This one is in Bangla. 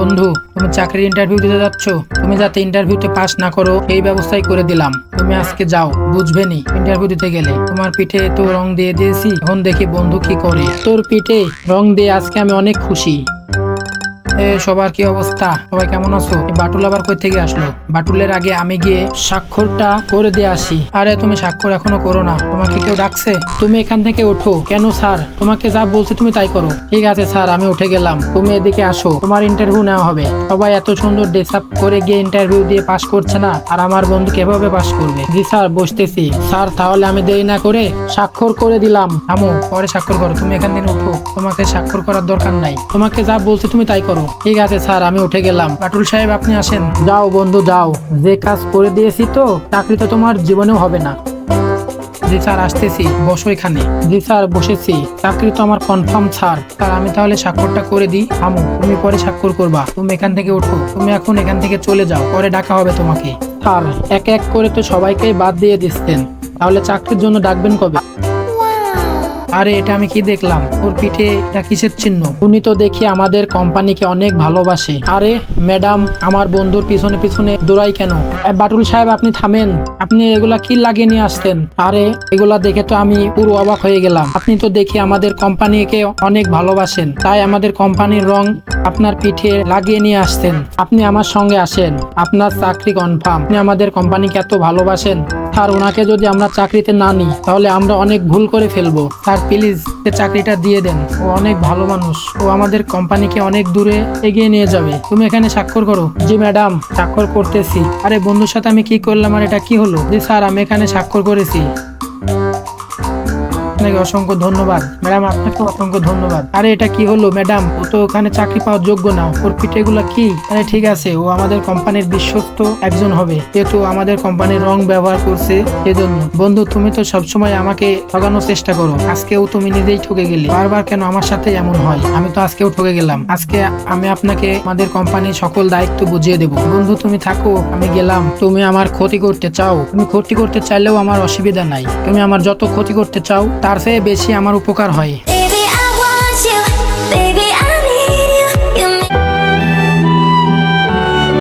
বন্ধু, তুমি চাকরির ইন্টারভিউ দিতে যাচ্ছ। তুমি যাতে ইন্টারভিউতে পাস না করো, এই ব্যবস্থাই করে দিলাম। তুমি আজকে যাও, বুঝবে নি? ইন্টারভিউ দিতে গেলে। তোমার পিঠে তো রং দিয়ে দিয়েছি, এখন দেখি বন্ধু কি করে। তোর পিঠে রং দিয়ে আজকে আমি অনেক খুশি। সবার কি অবস্থা? সবাই কেমন আছো? বাটুল আবার কই থেকে আসলো? বাটুলের আগে আমি গিয়ে স্বাক্ষরটা করে দিয়ে আসি। আরে, তুমি স্বাক্ষর এখনও করো না। তোমাকে কেউ ডাকছে? তুমি এখান থেকে ওঠো। কেন, স্যার? তোমাকে যা বলছে তুমি তাই করো। ঠিক আছে, স্যার, আমি উঠে গেলাম। তুমি এদিকে আসো। তোমার ইন্টারভিউ নেওয়া হবে। সবাই এত সুন্দর ড্রেস আপ করে গিয়ে ইন্টারভিউ দিয়ে পাস করছে না? আর আমার বন্ধু কীভাবে পাস করবে? জি, স্যার, বসতেছি। স্যার, তাহলে আমি দেরি না করে স্বাক্ষর করে দিলাম। থামো, পরে স্বাক্ষর করো। তুমি এখান থেকে উঠো। তোমাকে স্বাক্ষর করার দরকার নাই। তোমাকে যা বলছে তুমি তাই করো। ঠিক আছে, স্যার, আমি উঠে গেলাম। পাটুল সাহেব, আপনি আসেন। যাও বন্ধু, যাও। যে কাজ করে দিয়েছি তো, চাকরি তো তোমার জীবনেও হবে না। জি স্যার, আসতেছি। বসো এখানে। জি স্যার, বসেছি। চাকরি তো আমার কনফার্ম স্যার। স্যার, আমি তাহলে স্বাক্ষরটা করে দিই। আমু তুমি পরে স্বাক্ষর করবা। তুমি এখান থেকে ওঠো। তুমি এখন এখান থেকে চলে যাও। পরে ডাকা হবে তোমাকে। স্যার, এক এক করে তো সবাইকে বাদ দিয়ে দিচ্ছেন। তাহলে চাকরির জন্য ডাকবেন কবে? আরে, এটা আমি কি দেখলাম? ওর পিঠে এটা কিসের চিহ্ন? উনি তো দেখি আমাদের কোম্পানিকে অনেক ভালোবাসে। আরে, ম্যাডাম, আমার বন্ধুর পিছনে পিছনে দৌড়াই কেন? বাটুল সাহেব, আপনি থামেন। আপনি এগুলা কি লাগিয়ে নিয়ে আসতেন? আরে, এগুলা দেখে তো আমি পুরো অবাক হয়ে গেলাম। আপনি তো দেখি আমাদের কোম্পানিকে অনেক ভালোবাসেন। তাই আমাদের কোম্পানির রং আপনার পিঠে লাগিয়ে নিয়ে আসতেন। আপনি আমার সঙ্গে আসেন। আপনার চাকরি কনফার্ম আপনি আমাদের কোম্পানিকে এত ভালোবাসেন। স্যার ওনাকে যদি আমরা চাকরিতে না নিই, তাহলে আমরা অনেক ভুল করে ফেলব। স্যার প্লিজ চাকরিটা দিয়ে দেন। ও অনেক ভালো মানুষ। ও আমাদের কোম্পানিকে অনেক দূরে এগিয়ে নিয়ে যাবে। তুমি এখানে স্বাক্ষর করো। জি, ম্যাডাম, স্বাক্ষর করতেছি। আরে, বন্ধুর সাথে আমি কি করলাম আর এটা কি হলো? জি, স্যার, আমি এখানে স্বাক্ষর করেছি। আপনাকে অসংখ্য ধন্যবাদ। ম্যাডাম আপনাকে অসংখ্য ধন্যবাদ। আরে, এটা কি হলো? ম্যাডাম, ও তো ওখানে চাকরি পাওয়ার যোগ্য না। ওর পিঠে এগুলা কি? আরে, ঠিক আছে, ও আমাদের কোম্পানির বিশ্বস্ত একজন হবে। যেহেতু আমাদের কোম্পানির রং ব্যবহার করছে এজন্য বন্ধু, তুমি তো সবসময় আমাকে ঠগানোর চেষ্টা করো। আজকেও তুমি নিজেই ঠকে গেলে। বারবার কেন আমার সাথে এমন হয়? আমি তো আজকেও ঠকে গেলাম। আজকে আমি আপনাকে আমাদের কোম্পানির সকল দায়িত্ব বুঝিয়ে দেবো। বন্ধু, তুমি থাকো, আমি গেলাম। তুমি আমার ক্ষতি করতে চাও। তুমি ক্ষতি করতে চাইলেও আমার অসুবিধা নাই। তুমি আমার যত ক্ষতি করতে চাও তার চেয়ে বেশি আমার উপকার হয়।